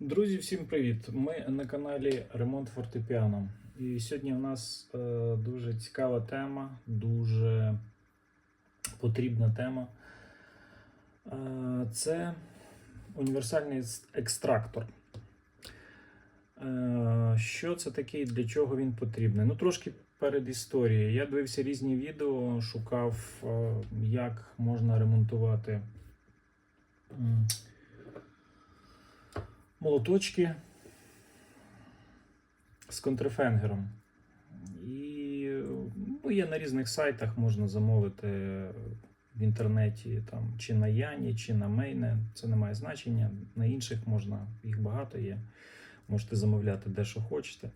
Друзі, всім привіт! Ми на каналі Ремонт Фортепіано. І сьогодні у нас е, дуже цікава тема, дуже потрібна тема. Е, це універсальний екстрактор. Е, що це таке і для чого він потрібний? Ну, трошки перед історією. Я дивився різні відео, шукав, е, як можна ремонтувати. Молоточки з контрфенгером. І ну, є на різних сайтах, можна замовити в інтернеті там, чи на Яні, чи на Мейне. Це не має значення. На інших можна, їх багато є. Можете замовляти де що хочете.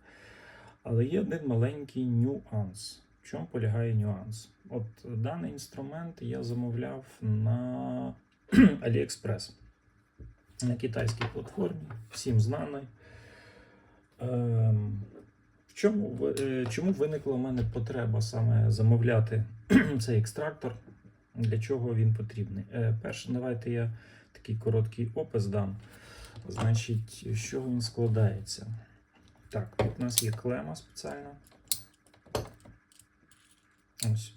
Але є один маленький нюанс. В чому полягає нюанс? От даний інструмент я замовляв на AliExpress на китайській платформі, всім знаний. Чому, чому виникла в мене потреба саме замовляти цей екстрактор? Для чого він потрібний? Е, перше, давайте я такий короткий опис дам. Значить, з чого він складається? Так, тут у нас є клема спеціальна. Ось.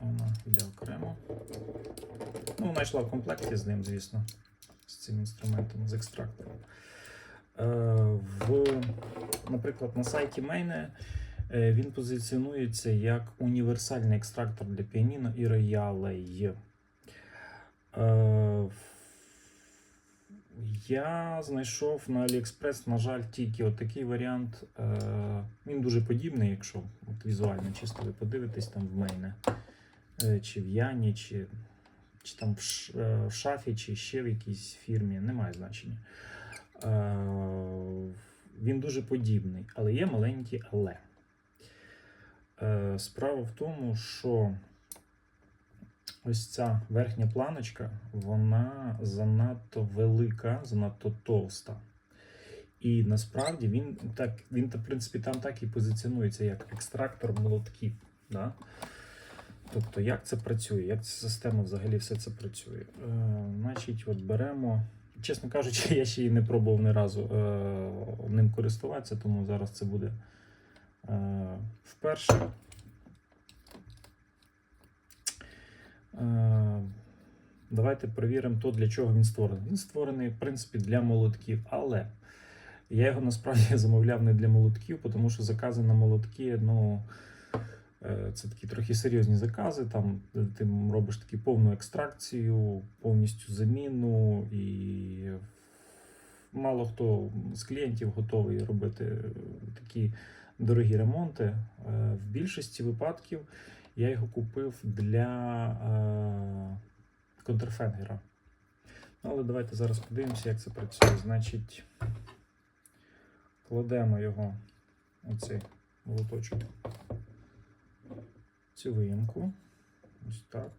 Вона йде окремо. Ну, вона йшла в комплекті з ним, звісно, цим інструментом, з екстрактором. Е, в, наприклад, на сайті Мейне е, він позиціонується як універсальний екстрактор для піаніно і роялей. Е, я знайшов на AliExpress, на жаль, тільки отакий варіант. Він дуже подібний, якщо от візуально чисто ви подивитесь там в Мейне, е, чи в Яні, чи чи там е, в шафі, чи ще в якійсь фірмі, немає значення. Е, Він дуже подібний, але є маленькі але. Е, Справа в тому, що ось ця верхня планочка, вона занадто велика, занадто товста. І насправді він так, він, в принципі, там так і позиціонується як екстрактор молотків. Да? Тобто, як це працює, як ця система взагалі все це працює? Е, значить, от беремо. Чесно кажучи, я ще й не пробував ні разу е, ним користуватися, тому зараз це буде е, вперше. Е, давайте перевіримо то, для чого він створений. Він створений, в принципі, для молотків, але я його насправді замовляв не для молотків, тому що закази на молотки, ну. Е, Це такі трохи серйозні закази. Там е, ти робиш таку повну екстракцію, повністю заміну, і мало хто з клієнтів готовий робити е, такі дорогі ремонти. В більшості випадків я його купив для контрфенгера. Але давайте зараз подивимося, як це працює. Значить, кладемо його оцей молоточок цю виїмку. Ось так.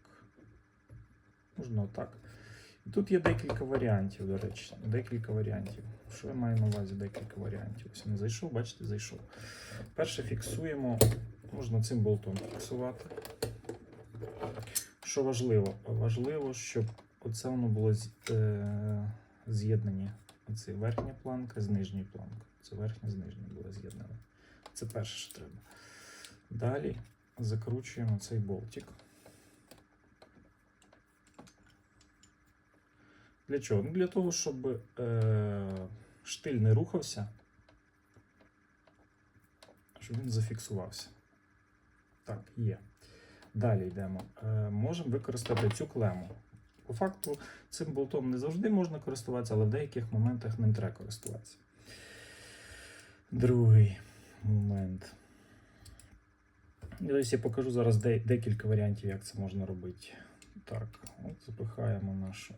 Можна отак. І тут є декілька варіантів, до речі. Декілька варіантів. Що я маю на увазі? Декілька варіантів. Ось він зайшов, бачите, зайшов. Перше фіксуємо, можна цим болтом фіксувати. Що важливо? Важливо, щоб оце воно було е, з'єднані. Оце верхня планка з нижньою планкою. Це верхня з нижньою було з'єднане. Це перше, що треба. Далі закручуємо цей болтик. Для чого? Ну, для того, щоб е, штиль не рухався, щоб він зафіксувався. Так, є. Далі йдемо. Е, можемо використати цю клему. По факту, цим болтом не завжди можна користуватися, але в деяких моментах ним треба користуватися. Другий момент. І Ось я покажу зараз де- декілька варіантів, як це можна робити. Так, от запихаємо наш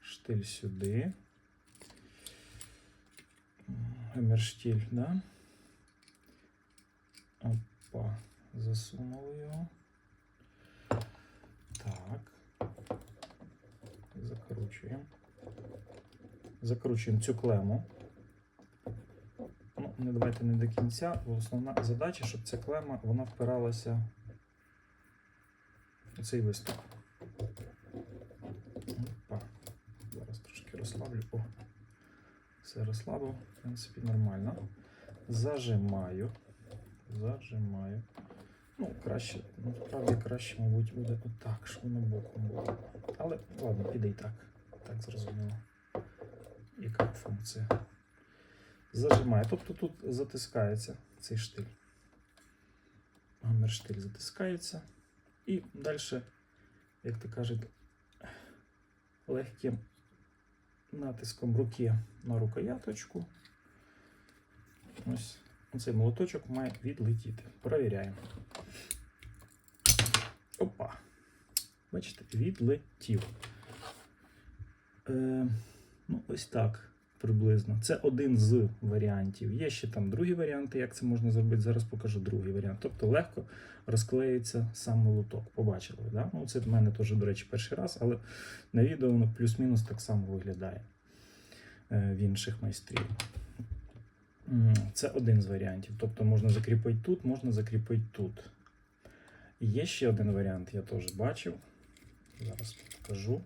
штиль сюди. Гемерштіль, да? Опа, засунули його. Так. Закручуємо. Закручуємо цю клему. Ну, давайте не до кінця, бо основна задача, щоб ця клема вона впиралася в цей виступ. Опа. Зараз трошки розслаблю. О, все розслабив, в принципі, нормально. Зажимаю. Зажимаю. Ну, краще, насправді краще, мабуть, буде отак, щоб воно боком було. Але ладно, піде і так. Так зрозуміло. Яка функція. Зажимаю. Тобто тут затискається цей штиль. Гаммерштиль затискається. І далі, як то кажуть, легким натиском руки на рукояточку. Ось цей молоточок має відлетіти. Провіряємо. Опа. Бачите, відлетів. Е, ну, ось так приблизно. Це один з варіантів. Є ще там другі варіанти, як це можна зробити. Зараз покажу другий варіант. Тобто легко розклеїться сам молоток. Побачили, да? Ну, це в мене теж, до речі, перший раз, але на відео воно плюс-мінус так само виглядає е, в інших майстрів. Це один з варіантів. Тобто можна закріпити тут, можна закріпити тут. І Є ще один варіант, я теж бачив. Зараз покажу,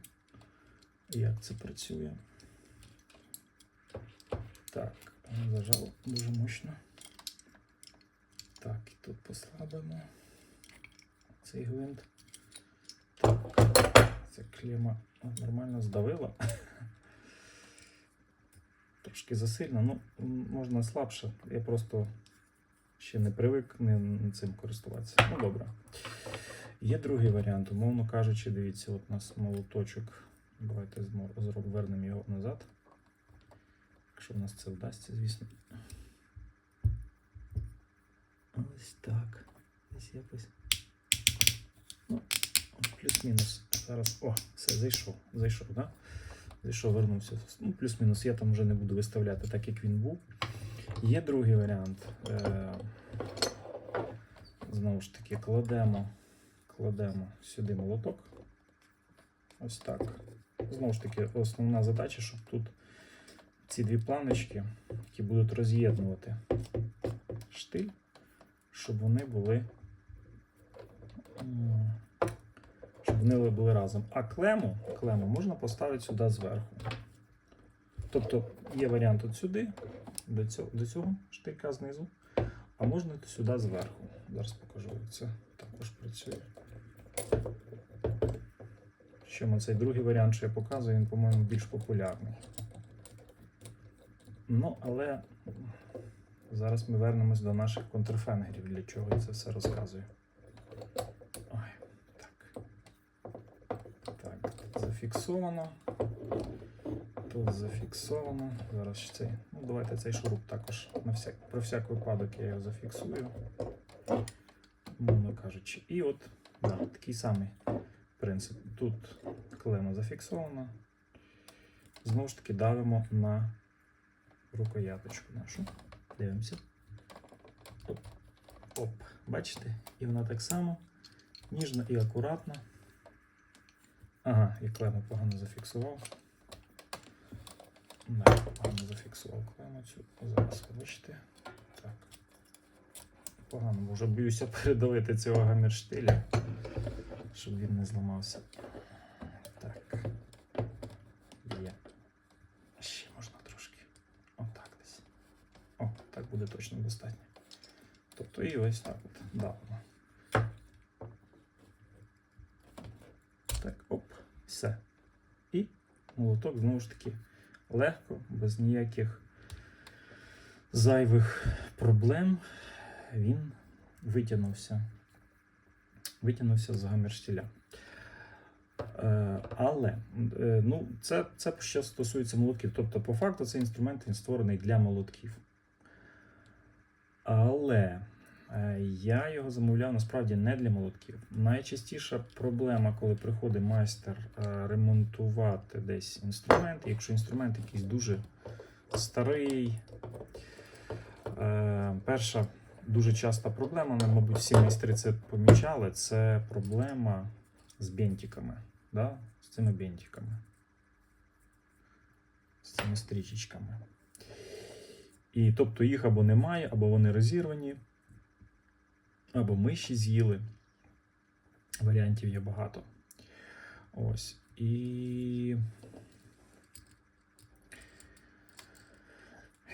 як це працює. Так, зажало дуже мощно. Так, і тут послабимо цей гвинт. Так, ця клема нормально здавила. Трошки засильно, ну, можна слабше. Я просто ще не привик ним цим користуватися. Ну, добре. Є другий варіант, умовно кажучи, дивіться, от у нас молоточок. Давайте вернемо його назад. Якщо в нас це вдасться, звісно. Ось так. Десь якось. Ну, плюс-мінус. Зараз. О, все, зайшов. Зайшов, так? Да? Зайшов, вернувся. Ну, плюс-мінус. Я там вже не буду виставляти так, як він був. Є другий варіант. Е, Знову ж таки, кладемо, кладемо сюди молоток. Ось так. Знову ж таки, основна задача, щоб тут ці дві планочки, які будуть роз'єднувати штиль, щоб вони були. Щоб вони були разом. А клему, клему можна поставити сюди зверху. Тобто є варіант от сюди, до цього, до цього штика знизу, а можна сюди зверху. Зараз покажу, як це також працює. Чому цей другий варіант, що я показую, він, по-моєму, більш популярний. Ну, але зараз ми вернемось до наших контрфенгерів, для чого я це все розказую. Ой, так. Так, зафіксовано. Тут зафіксовано. Зараз цей. Ну, давайте цей шуруп також на всяк, про всяк випадок я його зафіксую. Мовно кажучи. І от да, такий самий принцип. Тут клема зафіксована. Знову ж таки давимо на рукояточку нашу. Дивимося. Оп. Оп. Бачите? І вона так само ніжно і акуратно. Ага, і клему погано зафіксував. Да, погано зафіксував клему цю. Зараз бачите. Так. Погано, вже боюся передавити цього гаммерштиля, щоб він не зламався. Так. Є. Ще можна трошки. Отак десь. О, так буде точно достатньо. Тобто і ось так от давно. Так, оп, все. І молоток знову ж таки легко, без ніяких зайвих проблем. Він витягнувся. Витягнувся з гамерштіля. Е, Але е, ну, це, це що стосується молотків. Тобто, по факту, цей інструмент він створений для молотків. Але я його замовляв насправді не для молотків. Найчастіша проблема, коли приходить майстер е, ремонтувати десь інструмент, якщо інструмент якийсь дуже старий. Е, Перша дуже часта проблема, ну, мабуть, всі майстри це помічали, це проблема з бентиками. Да? З цими бентиками. З цими стрічечками. І тобто їх або немає, або вони розірвані, або миші з'їли. Варіантів є багато. Ось. І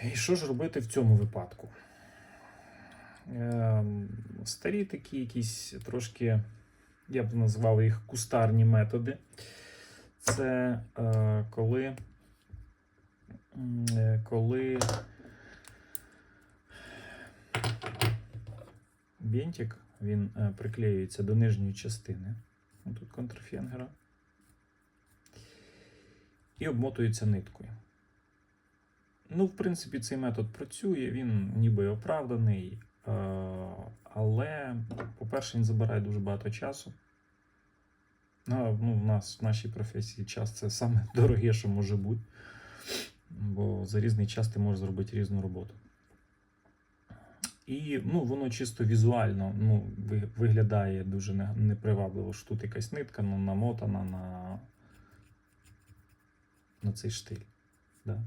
І що ж робити в цьому випадку? Ем, Старі такі якісь трошки, я б назвав їх кустарні методи. Це е, коли, е, коли бінтик він е, приклеюється до нижньої частини. Тут контрфенгера. І обмотується ниткою. Ну, в принципі, цей метод працює, він ніби оправданий. е, Але, по-перше, він забирає дуже багато часу. Ну, в нас в нашій професії час це саме дороге, що може бути. Бо за різний час ти можеш зробити різну роботу. І ну, воно чисто візуально ну, виглядає дуже непривабливо, що тут якась нитка ну, намотана на, на цей штиль. Да?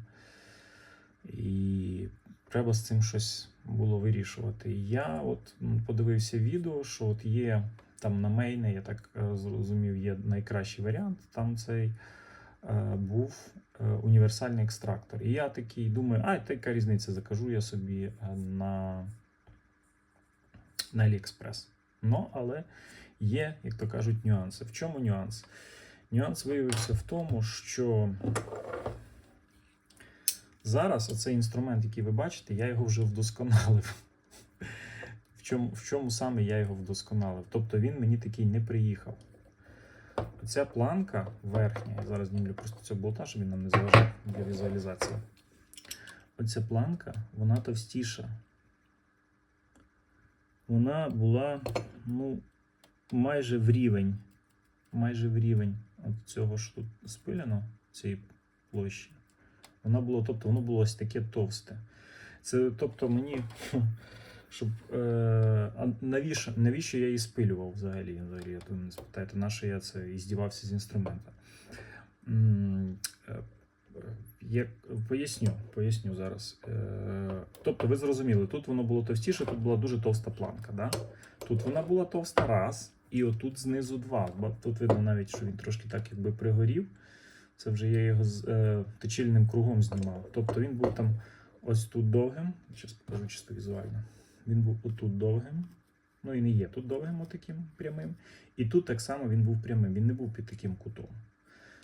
І треба з цим щось було вирішувати. Я от подивився відео, що от є там на мейне, я так е, зрозумів, є найкращий варіант. Там цей е, був е, універсальний екстрактор. І я такий думаю, а яка різниця, закажу я собі е, на, на AliExpress. Ну, але є, як то кажуть, нюанси. В чому нюанс? Нюанс виявився в тому, що зараз оцей інструмент, який ви бачите, я його вже вдосконалив. В чому, в чому саме я його вдосконалив? Тобто він мені такий не приїхав. Ця планка верхня, я зараз знімлю просто цього болта, щоб він нам не заважав для візуалізації. Оця планка, вона товстіша. Вона була, ну, майже в рівень. Майже в рівень от цього що тут спилено, цієї площі. Вона було, тобто воно було ось таке товсте. Це, тобто, мені, щоб. Е, а навіщо, навіщо я її спилював взагалі? взагалі я не спитаєте, на що я це і здівався з інструмента. М, е, Я поясню, поясню зараз. Е, Тобто, ви зрозуміли, тут воно було товстіше, тут була дуже товста планка. Да? Тут вона була товста раз, і отут знизу два. Тут видно навіть, що він трошки так якби пригорів. Це вже я його з е, точильним кругом знімав. Тобто він був там ось тут довгим. Зараз покажу чисто візуально. Він був отут довгим. Ну і не є тут довгим, отаким прямим. І тут так само він був прямим, він не був під таким кутом.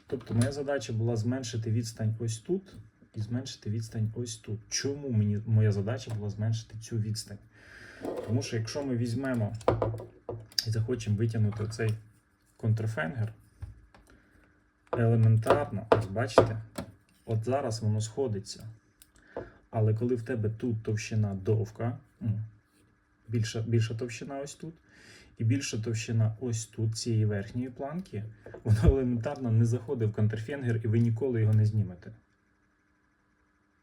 Тобто моя задача була зменшити відстань ось тут і зменшити відстань ось тут. Чому мені моя задача була зменшити цю відстань? Тому що якщо ми візьмемо і захочемо витягнути цей контрфенгер, елементарно, ось бачите, от зараз воно сходиться. Але коли в тебе тут товщина довга, ну, більша, більша товщина ось тут, і більша товщина ось тут, цієї верхньої планки, воно елементарно не заходить в контрфенгер, і ви ніколи його не знімете.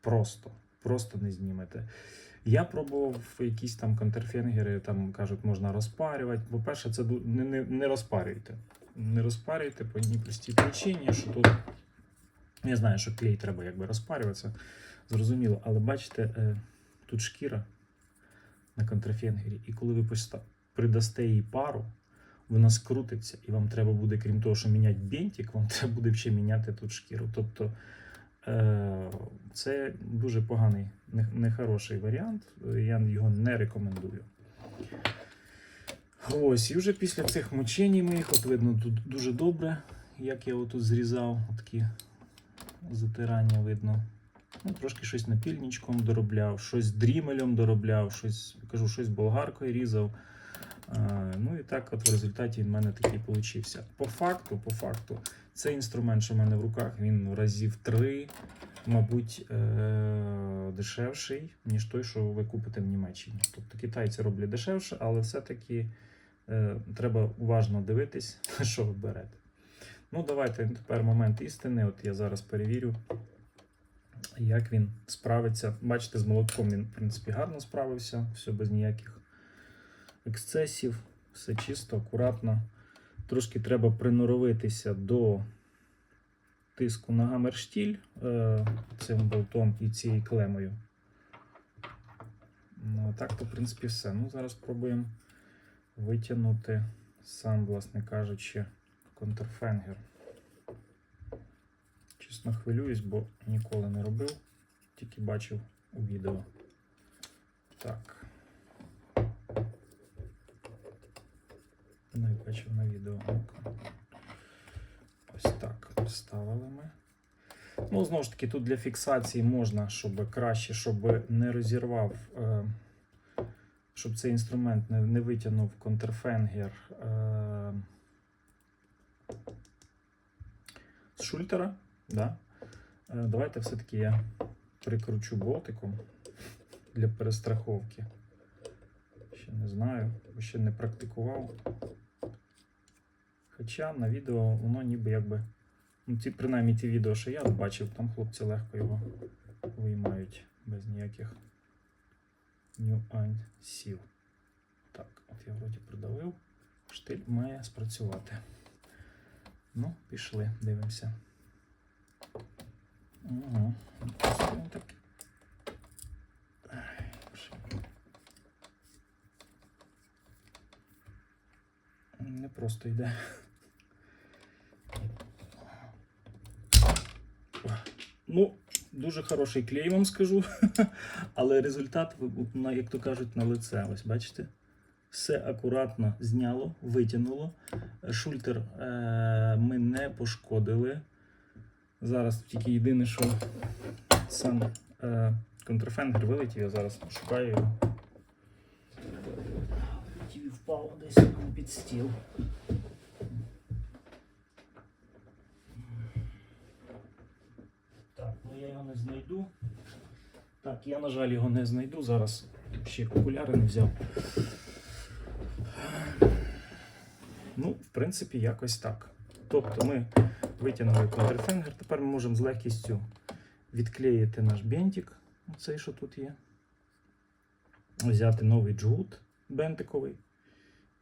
Просто, просто не знімете. Я пробував якісь там контрфенгери, там кажуть, можна розпарювати. По-перше, це не, не, не розпарюйте. Не розпарюйте по одній простій причині, що тут. Я знаю, що клей треба якби розпарюватися, зрозуміло, але бачите, е, тут шкіра на контрфенгері, і коли ви придасте їй пару, вона скрутиться, і вам треба буде, крім того, що міняти бентик, вам треба буде ще міняти тут шкіру. Тобто е, це дуже поганий, нехороший варіант. Я його не рекомендую. Ось, і вже після цих мучень моїх, от видно тут дуже добре, як я отут зрізав, такі затирання видно. Ну, трошки щось напільничком доробляв, щось дрімелем доробляв, щось, кажу, щось болгаркою різав. Ну і так от в результаті він мене такий получився. По факту, по факту, цей інструмент, що в мене в руках, він разів три, мабуть, е- дешевший, ніж той, що ви купите в Німеччині. Тобто китайці роблять дешевше, але все-таки е- треба уважно дивитись, що ви берете. Ну, давайте тепер момент істини. От я зараз перевірю, як він справиться. Бачите, з молотком він, в принципі, гарно справився, все без ніяких ексцесів, все чисто, акуратно. Трошки треба приноровитися до тиску на гамерштіль е, цим болтом і цією клемою. Ну, так, то, в принципі, все. Ну, зараз спробуємо витягнути сам, власне кажучи, контрфенгер. Чесно хвилююсь, бо ніколи не робив, тільки бачив у відео. Так. Бачив на відео. Ось так поставили ми. Ну, знову ж таки, тут для фіксації можна, щоб краще, щоб не розірвав, е, щоб цей інструмент не, витягнув контрфенгер е, з шультера. Да? Е, давайте все-таки я прикручу болтиком для перестраховки. Ще не знаю, ще не практикував. Хоча на відео воно ніби якби. Ну, ті, принаймні ті відео, що я бачив, там хлопці легко його виймають без ніяких нюансів. Так, от я вроді придавив. Штиль має спрацювати. Ну, пішли, дивимося. Угу. Так. Не просто йде. Ну, дуже хороший клей, вам скажу. Але результат, як то кажуть, на лице. Ось бачите? Все акуратно зняло, витягнуло. Шультер е- ми не пошкодили. Зараз тільки єдине, що сам е- контрфенгер вилетів, я зараз пошукаю його. Впав десь під стіл. Так, ну я його не знайду. Так, я, на жаль, його не знайду. Зараз ще окуляри не взяв. Ну, в принципі, якось так. Тобто ми витягнули контрфенгер, тепер ми можемо з легкістю відклеїти наш бентик, оцей, що тут є. Взяти новий джгут бентиковий.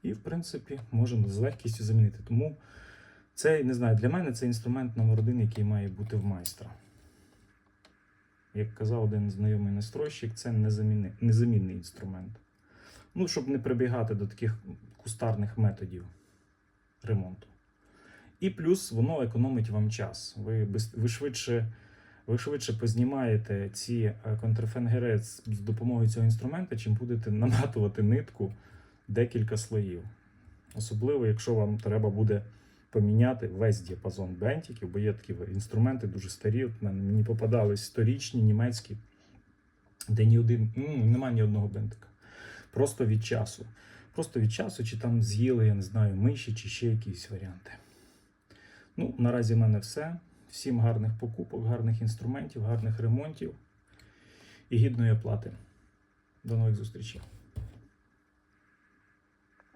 І, в принципі, можемо з легкістю замінити. Тому це, не знаю, для мене це інструмент номер один, який має бути в майстра. Як казав один знайомий настройщик, це незамінний, незамінний інструмент. Ну, щоб не прибігати до таких кустарних методів ремонту. І плюс воно економить вам час. Ви, ви, швидше, ви швидше познімаєте ці е, контрфенгери з з допомогою цього інструмента, чим будете наматувати нитку декілька слоїв. Особливо, якщо вам треба буде поміняти весь діапазон бентиків, бо є такі інструменти дуже старі. От мене мені попадались сторічні німецькі, де ні один, ну, немає ні одного бентика. Просто від часу. Просто від часу, чи там з'їли, я не знаю, миші, чи ще якісь варіанти. Ну, наразі в мене все. Всім гарних покупок, гарних інструментів, гарних ремонтів і гідної оплати. До нових зустрічей.